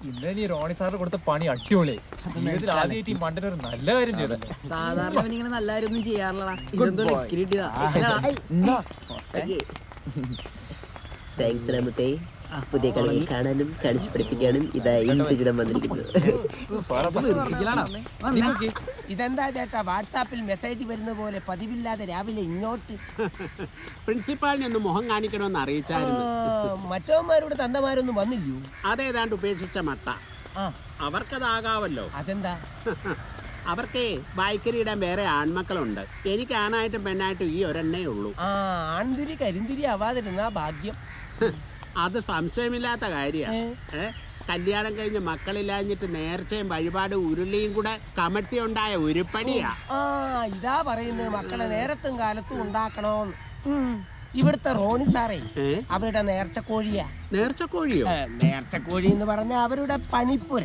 ഇന്നലെ നീ റോണി സാറിന് കൊടുത്ത പണി അടിപൊളി. ജീവിതത്തിൽ ആദ്യമായിട്ട് ഈ മണ്ടൻ ഒരു നല്ല കാര്യം ചെയ്തല്ലോ? സാധാരണ അവൻ ഇങ്ങനെ നല്ല കാര്യമൊന്നും ചെയ്യാറില്ലടാ ഇതെന്തോ ലക്കി കിട്ടിയതാ താങ്ക്സ് രാമത്തെ പുതിയ കളിയെ കാണാനും കാണിച്ചു പഠിപ്പിക്കാനും ഇതായി വന്നിരിക്കുന്നത് വന്നേ. ഇതെന്താ ചേട്ടാ? വാട്സാപ്പിൽ മെസ്സേജ് വരുന്ന പോലെ പതിവില്ലാതെ രാവിലെ ഇങ്ങോട്ട്. പ്രിൻസിപ്പാളിനെ ഒന്ന് മുഖം കാണിക്കണമെന്ന് അറിയിച്ചായിരുന്നു. മറ്റവന്മാരുടെ തന്തമാരൊന്നും വന്നില്ലയോ? അതേതാണ്ട് ഉപേക്ഷിച്ച മട്ട. ആ. അവർക്കതാകാവല്ലോ. അതെന്താ? അവർക്കേ വായ്ക്കരിയിടാൻ വേറെ ആൺമക്കളുണ്ട്. എനിക്ക് ആണായിട്ടും പെണ്ണായിട്ടും ഈ ഒരെണ്ണേ ഉള്ളൂ. ആ ആൺതിരി കരിന്തിരി ആവാതിരുന്ന ഭാഗ്യം. അത് സംശയമില്ലാത്ത കാര്യമാണ് ഏ? കല്യാണം കഴിഞ്ഞ് മക്കളില്ലാഞ്ഞിട്ട് നേർച്ചയും വഴിപാട് ഉരുളിയും കൂടെ കമഴ്ത്തി ഉണ്ടായ ഉരുപ്പണിയാ ആ ഇതാ പറയുന്നത് മക്കളെ നേരത്തും കാലത്തും ഉണ്ടാക്കണോന്ന്. ഇവിടുത്തെ റോണി സാറേ അവരുടെ നേർച്ച കോഴിയാ നേർച്ചക്കോഴിയോ? നേർച്ച കോഴി എന്ന് പറഞ്ഞ അവരുടെ പണിപ്പുര.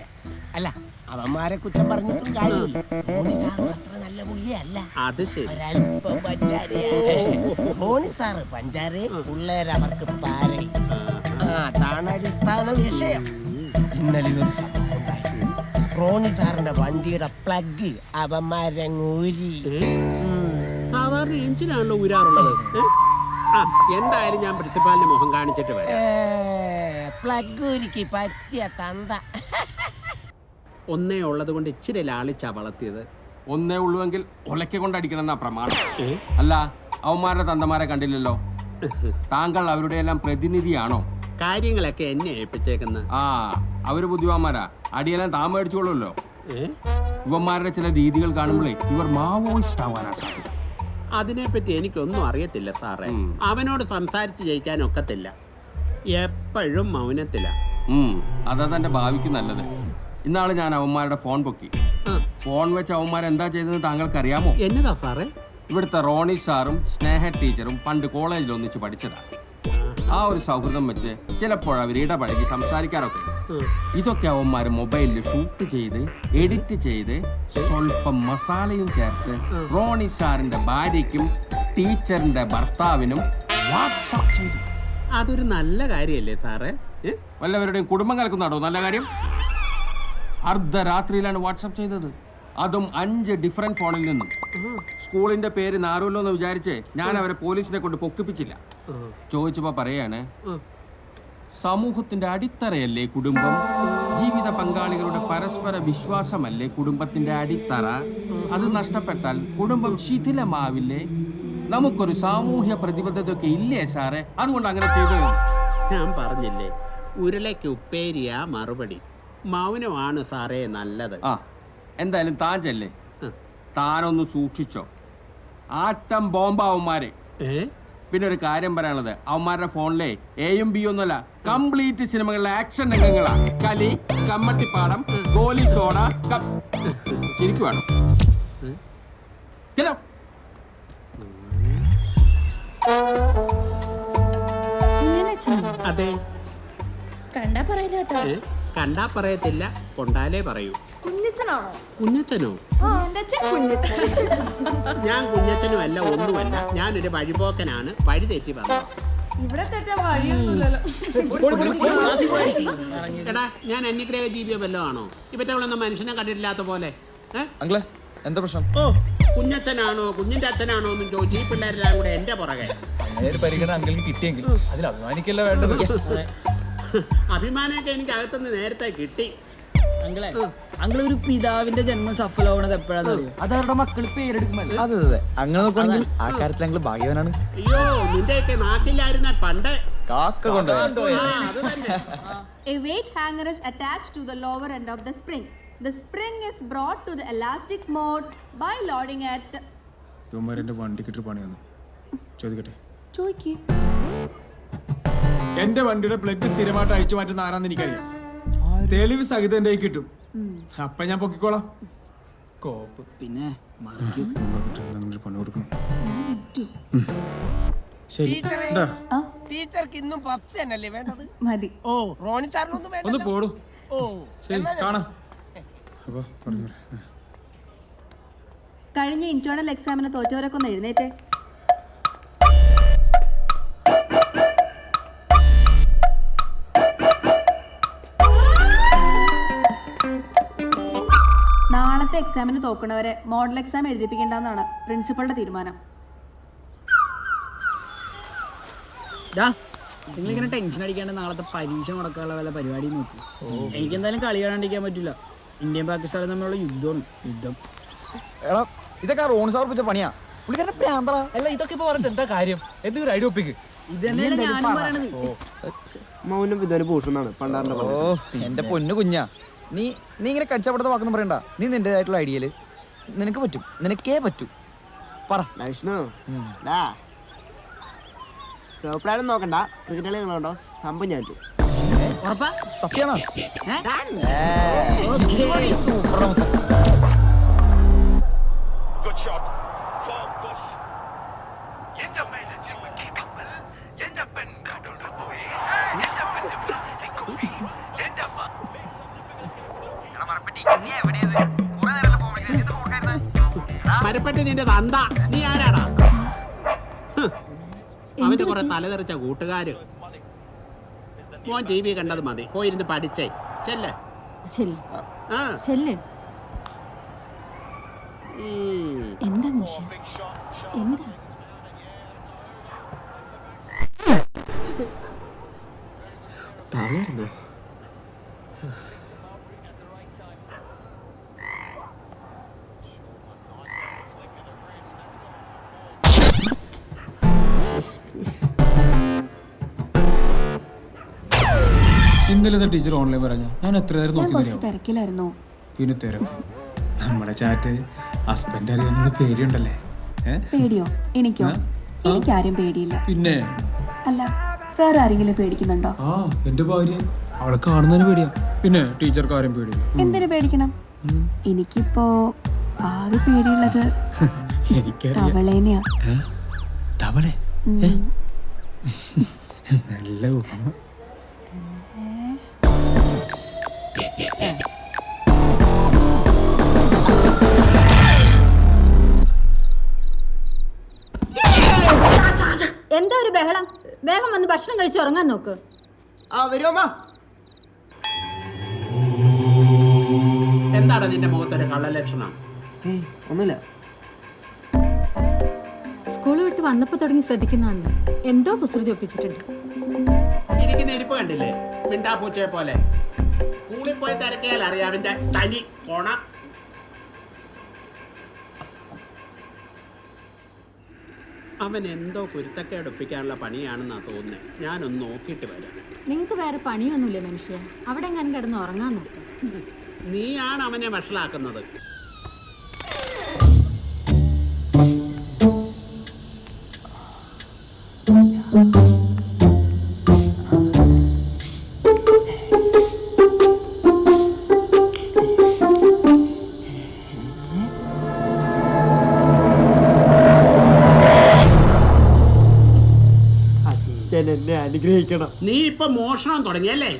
അല്ല അവന്മാരെ കുറ്റം പറഞ്ഞിട്ടും കാര്യമില്ല. റോണി സാറ് അത്ര നല്ല പുള്ളിയല്ല. അത് ശരി. ഒരല്പം പഞ്ചാരയാ. റോണി സാറ് പഞ്ചാരേ പിള്ളേരവർക്ക് പാരേ. ആ അതാണ് അടിസ്ഥാന വിഷയം. ഇന്നലെ ഒരു സംഭവം ഉണ്ടായി റോണി സാറിന്റെ വണ്ടിയുടെ പ്ലഗ് അവന്മാരങ്ങൂരി. സാധാരണ എഞ്ചിനാണല്ലോ ഊരാറുള്ളത്. ആ എന്തായാലും ഞാൻ പ്രിൻസിപ്പാലിന്റെ മുഖം കാണിച്ചിട്ട് വരാം. പ്ലഗ് ഊരിക്ക് പറ്റിയ തന്ത. ഒന്നേ ഉള്ളത് കൊണ്ട് ഇച്ചിരി ലാളിച്ചാ വളർത്തിയത്. ഒന്നേ ഉള്ളുവെങ്കിൽ ഒലക്കെ കൊണ്ടടിക്കണം എന്നാ പ്രമാണം അല്ല അവന്മാരുടെ തന്തമാരെ കണ്ടില്ലല്ലോ. താങ്കൾ അവരുടെ എല്ലാം പ്രതിനിധിയാണോ? കാര്യങ്ങളൊക്കെ എന്നെ ഏൽപ്പിച്ചേക്കുന്ന ആ അവർ ബുദ്ധിമാന്മാരാ. അടിയെല്ലാം താൻ മേടിച്ചോളൂല്ലോ ഇവന്മാരുടെ ചില രീതികൾ കാണുമ്പോഴേ ഇവർ മാവോയിസ്റ്റ് ആവാനാ സാധ്യത. അതിനെപ്പറ്റി എനിക്കൊന്നും അറിയത്തില്ല സാറേ. അവനോട് സംസാരിച്ച് ജയിക്കാൻ ഒക്കത്തില്ല. എപ്പോഴും മൗനത്തില. അതാ തന്റെ ഭാവിക്ക് നല്ലത്. ഇന്നാൾ ഞാൻ അവന്മാരുടെ ഫോൺ പൊക്കി. ഫോൺ വെച്ച് അവന്മാർ എന്താ ചെയ്തതെന്ന് താങ്കൾക്ക് അറിയാമോ എന്നതാ സാറേ? ഇവിടുത്തെ റോണി സാറും സ്നേഹ ടീച്ചറും പണ്ട് കോളേജിൽ ഒന്നിച്ച് പഠിച്ചതാ. ആ ഒരു സൗഹൃദം വെച്ച് ചിലപ്പോൾ അവർ ഇടപഴകി സംസാരിക്കാറൊക്കെ ഇതൊക്കെ അവന്മാർ മൊബൈലിൽ ഷൂട്ട് ചെയ്ത് എഡിറ്റ് ചെയ്ത് സ്വല്പം മസാലയും ചേർത്ത് റോണി സാറിന്റെ ഭാര്യയ്ക്കും ടീച്ചറിന്റെ ഭർത്താവിനും വാട്സാപ്പ് ചെയ്തു. അതൊരു നല്ല കാര്യല്ലേ സാറേ? വല്ലവരുടെയും കുടുംബം കലക്കുന്നാടോ നല്ല കാര്യം? അർദ്ധരാത്രിയിലാണ് വാട്സ്ആപ്പ് ചെയ്തത്. അതും അഞ്ച് ഡിഫറെന്റ് ഫോണിൽ നിന്നും. സ്കൂളിന്റെ പേര് നാറുമല്ലോ എന്ന് വിചാരിച്ച് ഞാൻ അവരെ പോലീസിനെ കൊണ്ട് പൊക്കിപ്പിച്ചില്ല. ചോദിച്ചപ്പോ പറയാണ് സമൂഹത്തിന്റെ അടിത്തറയല്ലേ കുടുംബം? ജീവിത പങ്കാളികളുടെ പരസ്പര വിശ്വാസമല്ലേ കുടുംബത്തിന്റെ അടിത്തറ? അത് നഷ്ടപ്പെട്ടാൽ കുടുംബം ശിഥിലമാവില്ലേ? നമുക്കൊരു സാമൂഹ്യ പ്രതിബദ്ധതയൊക്കെ ഇല്ലേ സാറേ? അതുകൊണ്ട് അങ്ങനെ ചെയ്തു ഞാൻ പറഞ്ഞില്ലേ ഉരുളയ്ക്ക് ഉപ്പേരിയാ മറുപടി. മൗനമാണ് സാറേ നല്ലത്. ആ. എന്തായാലും താൻ ചെല്ലേ താനൊന്ന് സൂക്ഷിച്ചോ. ആട്ടം ബോംബ് അവന്മാരെ. പിന്നെ ഒരു കാര്യം പറയാനുള്ളത്. അവന്മാരുടെ ഫോണിലെ എയും ബി ഒന്നുമല്ല കംപ്ലീറ്റ് സിനിമകളിലെ ആക്ഷൻ രംഗങ്ങളാ. കലി കമ്മട്ടിപ്പാടം ഗോലി സോഡ ക- ശരിക്കും വേണം. ചെല്ലോ. അതെ. കണ്ടാ പറയില്ല കേട്ടോ കണ്ടാ പറയത്തില്ല. കൊണ്ടാലേ പറയൂ. കുഞ്ഞച്ചനാണോ? കുഞ്ഞച്ചനോ? ഞാൻ കുഞ്ഞച്ചനുമല്ല ഒന്നുമല്ല. ഞാനൊരു വഴിപോക്കനാണ്. വഴി തെറ്റി വന്നത് ഇവിടെ തെറ്റാൻ വഴിയൊന്നുമില്ലല്ലോ. എടാ ഞാൻ അന്യഗ്രഹ ജീവിയോ വല്ലോ ആണോ? ഇവറ്റവളൊന്നും മനുഷ്യനെ കണ്ടിട്ടില്ലാത്ത പോലെ? അങ്കിളെ എന്താ പ്രശ്നം? ഓ കുഞ്ഞച്ഛനാണോ കുഞ്ഞിന്റെ അച്ഛനാണോ എന്നും ചോദിച്ചു ഈ പിള്ളേരെല്ലാം കൂടെ എന്റെ പുറകെ. അങ്ങനെ ഒരു പരിഗണന അങ്കിളിന് കിട്ടിയെങ്കിൽ അതിൽ അഭിമാനിക്കല്ല വേണ്ടത്? അഭിമാനമൊക്കെ എനിക്ക് അകത്തുനിന്ന് നേരത്തെ കിട്ടി. അങ്ങളെ ഒരു പിതാവിന്റെ ജന്മം സഫലമാവണത് എപ്പോഴാന്ന് അറിയോ? അത് അവരുടെ മക്കൾ പേരെടുക്കുമ്പോൾ അതെ അതെ അങ്ങനെ നോക്കുകയാണെങ്കിൽ ആ കാര്യത്തിൽ ഞങ്ങൾ ഭാഗ്യവാനാണ്. അയ്യോ നിന്റെയൊക്കെ നാട്ടിലായിരുന്ന പണ്ട്. കാക്ക കൊണ്ടുപോയി. ആ, അത് തന്നെ. A weight hanger is attached to the lower end of the spring. The spring is brought to the elastic mode by loading at the ഇവന്മാരെന്റെ വണ്ടിക്കിട്ട് പണി വന്നു ചോദിക്കട്ടെ. എന്റെ വണ്ടിയുടെ പ്ലഗ് സ്ഥിരമായിട്ട് അഴിച്ചു മാറ്റുന്ന ആരാന്ന് എനിക്കറിയാം. തെളിവ് സഹിതം എന്റെ കിട്ടും. അപ്പ ഞാൻ പൊക്കിക്കോളാം. കോപ്പ്. പിന്നെ ടീച്ചർക്ക് ഇന്നും പപ്സ് തന്നെയല്ലേ വേണ്ടത്? മതി. ഓ റോണി സാറിനൊന്നും ഒന്ന് വേണ്ട പോടൂ. ഓ ശരി കാണാം. പറഞ്ഞു കഴിഞ്ഞ ഇന്റേണൽ എക്സാമിന് തോറ്റവരൊക്കെ ഒന്ന് എഴുന്നേറ്റേ. എക്സാമിന് തോക്കുന്നവരെ മോഡൽ എക്സാം എഴുതിപ്പിക്കേണ്ടെന്നാണ് പ്രിൻസിപ്പളുടെ തീരുമാനം. നിങ്ങളിങ്ങനെ ടെൻഷൻ അടിക്കാണ്ട് നാളത്തെ പരീക്ഷ മുടക്കാനുള്ള വല്ല പരിപാടി നോക്കി. എനിക്ക് എന്തായാലും കളി കാണാണ്ടിരിക്കാൻ പറ്റില്ല. ഇന്ത്യയും പാകിസ്ഥാനും തമ്മിലുള്ള യുദ്ധമാണ് യുദ്ധം. എടാ ഇതൊക്കെ റോൺ സാർ വെച്ച പണിയാ. പുള്ളിക്കാരന്റെ പ്രാന്തള അല്ല ഇതൊക്കെ ഇപ്പൊ പറഞ്ഞിട്ട് എന്താ കാര്യം? എന്തൊരു ഐഡിയ ഒപ്പിക്ക്. മൗനം വിധവന് ഭൂഷണാണ് പണ്ടാറിന്റെ ഓ എന്റെ പൊന്നു കുഞ്ഞാ. നീ നീ ഇങ്ങനെ കടിച്ചപ്പെടുത്ത വാക്കൊന്നും പറയണ്ട. നീ നിന്റേതായിട്ടുള്ള ഐഡിയയിൽ നിനക്ക് പറ്റും. നിനക്കേ പറ്റൂ. പറ. വിഷ്ണു. സോപ്ലാനും നോക്കണ്ട. ക്രിക്കറ്റ് കളി നിങ്ങളുണ്ടോ സംഭവം ഞാൻ സത്യമാണോ? നിന്റെ വന്ത. നീ ആരാടാ. അവന്റെ കുറെ തലതെറിച്ച കൂട്ടുകാര്. മോൻ ടി വി കണ്ടത് മതി. പോയിരുന്ന് പഠിച്ചേ. ചെല്ലേ. എന്താ? തളർന്നു. ഇന്നലെ ടീച്ചർ ഓൺലൈൻ പറഞ്ഞ? ഞാൻ എത്ര നേരം ഞാൻ നോക്കി കുറച്ച് തരാം തിരക്കിലായിരുന്നു. പിന്നെ തരും. നമ്മുടെ ചാറ്റ് ഹസ്ബൻഡ് അറിയാവുന്നത് പേടിയുണ്ടല്ലേ? ഏ? പേടിയോ? എനിക്കോ? എനിക്കാരും പേടിയില്ല. പിന്നെ? അല്ല സാർ ആരെങ്കിലും പേടിക്കുന്നുണ്ടോ? ആ എന്റെ ഭാര്യ. അവളെ കാണുന്നതിന് പേടിയാ. പിന്നെ ടീച്ചർക്ക് ആരും പേടിയില്ല. എന്തിനു പേടിക്കണം? എനിക്കിപ്പോ ആകെ പേടിയുള്ളത് എനിക്കറിയാം. തവളേനെയാ. ഏ? തവളെ? ഏ? നല്ല ഉപമ എന്താ ഒരു ബഹളം? വേഗം വന്ന് ഭക്ഷണം കഴിച്ച് ഉറങ്ങാൻ നോക്ക്. ആ വരുമോ എന്താണ് നിന്റെ മുഖത്തൊരു കള്ളലക്ഷണം? ഒന്നുമില്ല. സ്കൂൾ വിട്ട് വന്നപ്പോ തുടങ്ങി ശ്രദ്ധിക്കുന്നതാണ് എന്തോ കുസൃതി ഒപ്പിച്ചിട്ടുണ്ട്. ഇരിക്കുന്ന ഇരിപ്പ് കണ്ടില്ലേ? മിണ്ടാപ്പൂച്ചയെ പോലെ. സ്കൂളിൽ പോയി തിരക്കിയാൽ അറിയാം അവന്റെ തനി കോണ. അവൻ എന്തോ കുരുത്തക്കേട് ഒപ്പിക്കാനുള്ള പണിയാണെന്നാ തോന്നുന്നത് ഞാനൊന്ന് നോക്കിയിട്ട് വരാം. നിങ്ങൾക്ക് വേറെ പണിയൊന്നുമില്ല മനുഷ്യ? അവിടെ ഞാൻ കിടന്ന് ഉറങ്ങാൻ നോക്കാം. നീയാണ് അവനെ വഷളാക്കുന്നത്. അനുഗ്രഹിക്കണം. നീ ഇപ്പൊ മോഷണം തുടങ്ങിയല്ലേ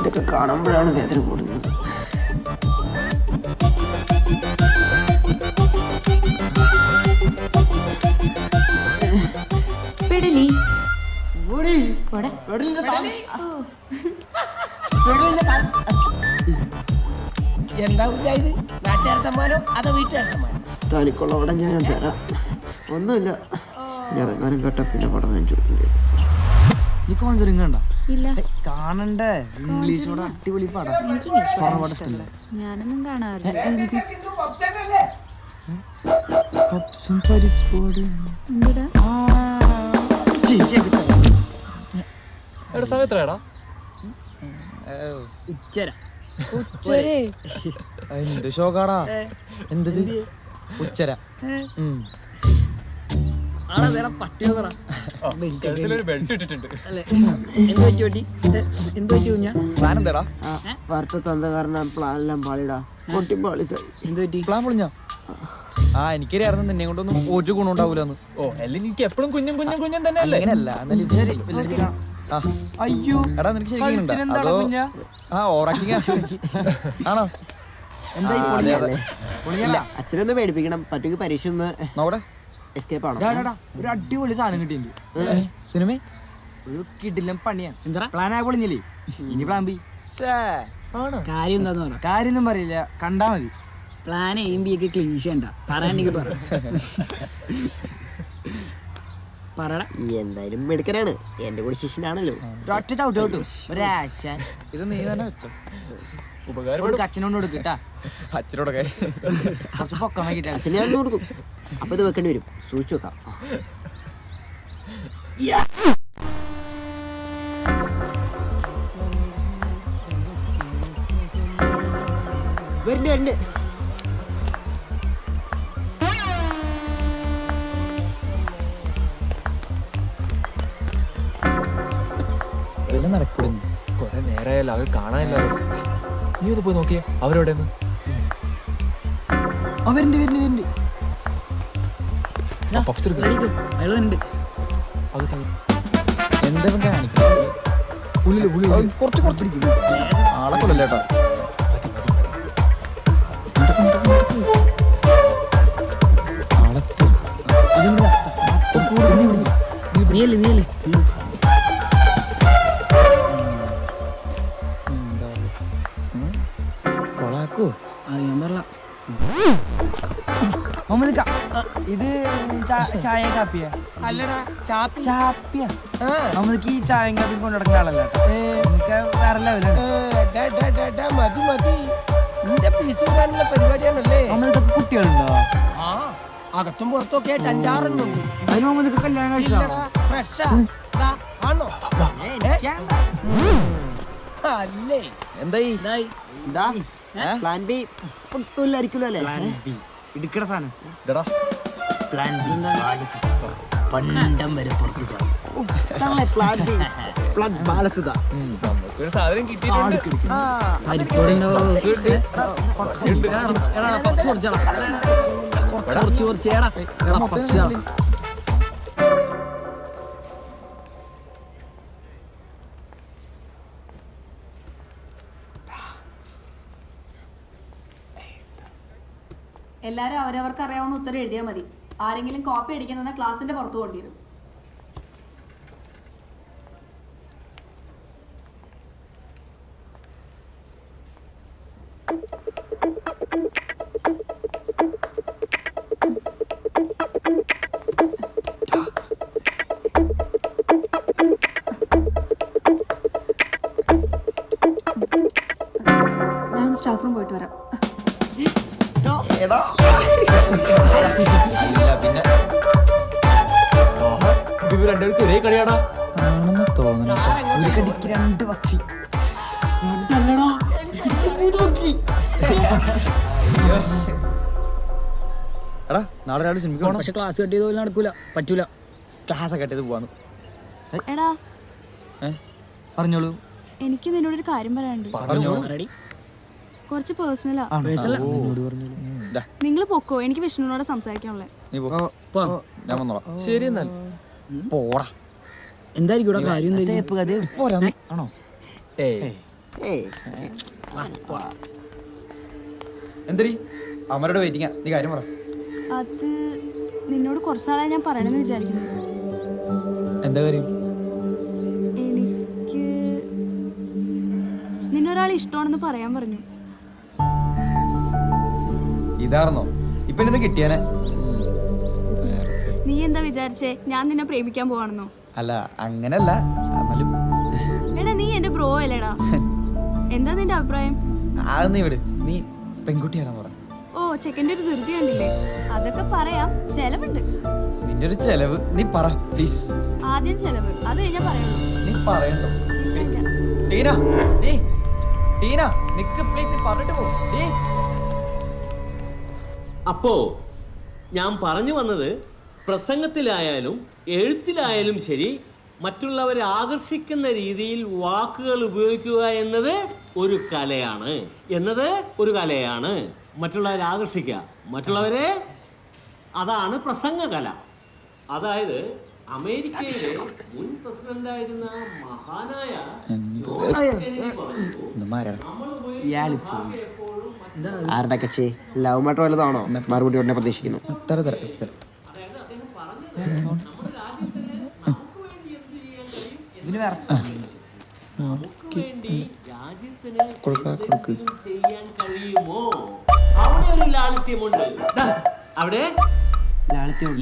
ഇതൊക്കെ കാണുമ്പോഴാണ് വേദന കൂടുന്നത്. പെടലി. ഓടി. പോടെ. പെടലിന്റെ തല. എന്താ ഉദ്ദേശം നാട്ടുകാർ സമ്മാനം അതോ വീട്ടുകാർ സമ്മാനം തനിക്കുള്ള പടം ഞാൻ തരാം. ഒന്നുമില്ല. ഇറങ്ങാനും കേട്ട പിന്നെ പടം ഞാൻ ചോദിക്കേണ്ടി വരും നീ കോൺസറിങ് കണ്ട കാണണ്ടേ? ഇംഗ്ലീഷോട് അടിപൊളി പടം. എനിക്ക് ഇംഗ്ലീഷ് horror പടം പടം ഇഷ്ടമല്ല. ഇഷ്ടമല്ലേ? ഞാനൊന്നും കാണാറില്ല. പപ്സും പരിപ്പോടും എന്തിടാ? എടാ സമയം എത്രയാടാ? ഉച്ചര. എന്ത് ഷോക്കാടാ എന്തത് ഉച്ചര. പ്ലാൻ കാരണം പാളിടാ പൊട്ടി എന്ത് പറ്റി? പ്ലാൻ പൊളിഞ്ഞാ? ആ എനിക്കറിയായിരുന്നു നിന്നെ കൊണ്ടൊന്നും ഒരു ഗുണം ഉണ്ടാവൂലെന്ന്. ഓ അല്ലെങ്കിൽ എനിക്ക് എപ്പോഴും കുഞ്ഞും കുഞ്ഞും കുഞ്ഞും തന്നെ അല്ലേ അങ്ങനെയല്ല ആ. അയ്യോ എടാ നിനക്ക് ശരിക്കും ഉണ്ടോ? അതോ ആ ഓറാക്കിങ് ആണോ? അച്ഛനൊന്ന് പേടിപ്പിക്കണം. പറ്റുമെങ്കിൽ പരീക്ഷ ഒന്ന് നോക്കട്ടെ എസ്കേപ്പ് ആണോ ഒരു അടിപൊളി സാധനം കിട്ടിയിട്ടുണ്ട്. സിനിമ? ഒരു കിടിലം പണിയാണ് എന്താ പ്ലാൻ ആ പൊളിഞ്ഞില്ലേ? ഇനി പ്ലാൻ ബി കാര്യം എന്താന്ന് പറ. കാര്യൊന്നും പറയില്ല. കണ്ടാ മതി. പ്ലാൻ എയും ബി ഒക്കെ ക്ലീശ ഉണ്ടാ പറയാനെങ്കിൽ പറ. പറടാ എന്തായാലും മെടുക്കനാണ്. എന്റെ കൂടെ ശിഷ്യനാണല്ലോ. ഒറ്റ ചവിട്ട് ഒരാശ ഇത് നീ തന്നെ വെച്ചോ. ഉപകാരം അച്ഛനോട് കൊടുക്കട്ടാ അച്ഛനോടൊക്കെ കുറച്ച് പൊക്കം വൈകിട്ടാ അച്ഛനെ ഞാൻ കൊടുക്കും. അപ്പൊ ഇത് വെക്കേണ്ടി വരും. സൂക്ഷിച്ചു വെക്കാം. വരുന്നുണ്ട് വരുന്നുണ്ട് ഇതെല്ലാം നടക്കുന്നു കൊറേ നേരമായാലും അവർ കാണാനില്ല നീ ഇത് പോയി നോക്കിയേ അവരെവിടെ വരുന്നുണ്ട് വരുന്നുണ്ട് വരുന്നുണ്ട് പപ്സ് അയാൾ ഉണ്ട്. എന്താ കാണിക്കുന്നത് ഉള്ളിൽ കുറച്ച് കുറച്ചിരിക്കും ആളെ കൊല്ലല്ലേ കേട്ടോ നീയല്ലേ നീയല്ലേ ഇത് ചായ കാപ്പിയ? അല്ലടാ ചാപ്പി ചാപ്പിയ? മുഹമ്മദ് ഈ ചായയും കാപ്പി കൊണ്ടു നടക്കുന്ന ആളല്ല നമുക്ക് വേറെ ലെവലാണ് ഏ, ഡാ, ഡാ, ഡാ, ഡാ, മതി മതി. നിന്റെ പീസ് വിടാനുള്ള പരിപാടിയാണല്ലേ? മുഹമ്മദ് ഇതൊക്കെ കുട്ടികളുണ്ടോ? ആ അകത്തും പുറത്തൊക്കെ ആയിട്ട് അഞ്ചാറെണ്ണുണ്ട് അതിന് മുഹമ്മദ് കല്യാണം കഴിച്ചോ ഫ്രഷാ ദാ, ആണോ? ഏ, അല്ലേ? എന്തായി? പ്ലാൻ ബി ഒട്ടുമില്ലായിരിക്കുമല്ലോ അല്ലേ? ഇടുക്കട സാധനം. ഇതെടാ. പ്ലാൻ ബി പണ്ടം വരെ പുറത്തു. പ്ലാൻ ബി പ്ലാൻ ബാലസുത നമുക്കൊരു സാധനം കിട്ടിയിട്ടുണ്ട്. എല്ലാവരും അവരവർക്ക് അറിയാവുന്ന ഉത്തരം എഴുതിയാൽ മതി. ആരെങ്കിലും കോപ്പി അടിക്കുന്ന ക്ലാസ്സിന്റെ പുറത്തു കൊണ്ടിരും സ്റ്റാഫ് റൂം പോയിട്ട് വരാം. ഇവർ രണ്ടുപേർക്ക് ഒരേ കളിയാടാ. ആണെന്ന് തോന്നുന്നു. ഒരു കടിക്ക് രണ്ട് പക്ഷി. എടാ നാളെ രാവിലെ സിനിമയ്ക്ക് പോകണം പക്ഷെ ക്ലാസ് കട്ട് ചെയ്തോലും നടക്കൂല. പറ്റൂല. ക്ലാസ് കട്ട് ചെയ്ത് പോവാന്ന്. എടാ. പറഞ്ഞോളൂ. എനിക്ക് നിന്നോട് ഒരു കാര്യം പറയാനുണ്ട്. പറഞ്ഞോളൂ. റെഡി കുറച്ച് പേഴ്സണലാ നിങ്ങൾ പൊക്കോ? എനിക്ക് വിഷ്ണുവിനോട് സംസാരിക്കാനുള്ളത്. ഞാൻ വന്നോളാം. ശരി എന്നാൽ. പോടാ. എന്തായിരിക്കും ഇവിടെ കാര്യം എന്തായിരിക്കും? പോരാ നീ. ആണോ? ഏയ്. ഏയ്. എന്തടി? അമരോട് വെയിറ്റിംഗാ നീ കാര്യം പറ. അത് നിന്നോട് കുറച്ച് നാളായി ഞാൻ പറയണമെന്ന് വിചാരിക്കുന്നു. എന്താ കാര്യം? എനിക്ക് നിന്നൊരാൾ ഇഷ്ടമാണെന്ന് പറയാൻ പറഞ്ഞു. ഇതാർന്നോ? ഇപ്പൊ എന്നെ കിട്ടിയാനെ? നീ എന്താ വിചാരിച്ചേ? ഞാൻ നിന്നെ പ്രേമിക്കാൻ പോവാണെന്നോ? അല്ല അങ്ങനല്ല. എടാ നീ എന്റെ ബ്രോ അല്ലേടാ. എന്താ നിന്റെ അഭിപ്രായം? അത് നീ വിട്. നീ പെൺകുട്ടിയാകാൻ പറ. ഓ ചെക്കന്റെ ഒരു ധൃതി കണ്ടില്ലേ? അതൊക്കെ പറയാം. ചെലവുണ്ട്. നിന്റെ ഒരു ചെലവ് നീ പറ പ്ലീസ് ആദ്യം ചെലവ്. അത് കഴിഞ്ഞാ പറയുള്ളൂ. നീ പറയണ്ടോ. ടീന ടീന നിക്ക് പ്ലീസ് നീ പറഞ്ഞിട്ട് പോ. അപ്പോ ഞാൻ പറഞ്ഞു വന്നത് പ്രസംഗത്തിലായാലും എഴുത്തിലായാലും ശരി മറ്റുള്ളവരെ ആകർഷിക്കുന്ന രീതിയിൽ വാക്കുകൾ ഉപയോഗിക്കുക എന്നത് ഒരു കലയാണ്. എന്നത് ഒരു കലയാണ്. മറ്റുള്ളവരെ ആകർഷിക്കുക. മറ്റുള്ളവരെ അതാണ് പ്രസംഗകല. അതായത് അമേരിക്കയിലെ മുൻ പ്രസിഡന്റായിരുന്ന മഹാനായ നമ്മൾ ഉപയോഗിക്കുന്ന ആരുടെ കക്ഷി? ലവ് മാറ്റർ വല്ലതാണോ? മറുപടി ഉടനെ പ്രതീക്ഷിക്കുന്നു. തര തര തര അവിടെ ഒരു ലാളിത്യമുണ്ട് ദാ, അവിടെ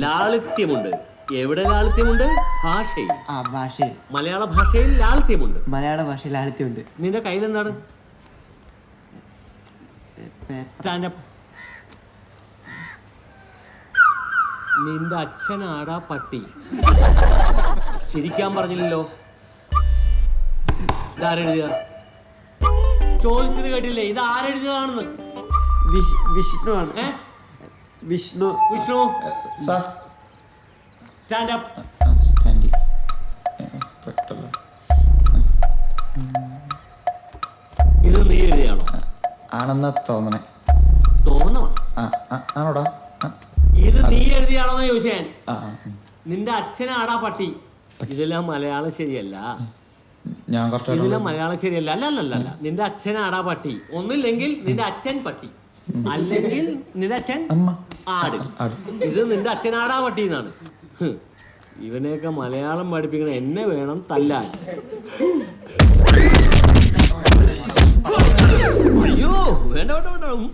ലാളിത്യമുണ്ട്. എവിടെ ലാളിത്യമുണ്ട്? ഭാഷയിൽ. ആ ഭാഷയിൽ. മലയാള ഭാഷയിൽ ലാളിത്യമുണ്ട്. മലയാള ഭാഷയിൽ ലാളിത്യമുണ്ട്. നിന്റെ കയ്യിൽ എന്താണ് സ്റ്റാൻഡപ്പ് നിന്റെ അച്ഛനാടാ പട്ടി. ചിരിക്കാൻ പറഞ്ഞില്ലല്ലോ. ഇതാരെഴുതിയ ചോദിച്ചത് കേട്ടില്ലേ? ഇത് ആരെഴുതിയതാണെന്ന് വിഷ്ണു ആണ് ഏ? വിഷ്ണു. വിഷ്ണു? സ്റ്റാൻഡപ്പ് ആണെന്നാ തോന്നണേ. തോന്നണം? ആ ആ, ആണോടാ? ആ, ഇത് നീ എഴുതിയാണോ ചോദിച്ചാൻ ആ ആ. നിന്റെ അച്ഛനാടാ പട്ടി. ഇതെല്ലാം മലയാളം ശരിയല്ല. ഞാൻ ഇതെല്ലാം മലയാളം ശരിയല്ല. അല്ല അല്ല അല്ല അല്ല. നിന്റെ അച്ഛനാടാ പട്ടി. ഒന്നില്ലെങ്കിൽ നിന്റെ അച്ഛൻ പട്ടി. അല്ലെങ്കിൽ നിന്റെ അച്ഛൻ അമ്മ. ആട്. ആട്. ഇത് നിന്റെ അച്ഛനാടാ പട്ടി എന്നാണ്. ഹ്. ഇവനെയൊക്കെ മലയാളം പഠിപ്പിക്കണ എന്നെ വേണം തല്ലാൻ. അയ്യോ വേണ്ട വേണ്ട വേണ്ട.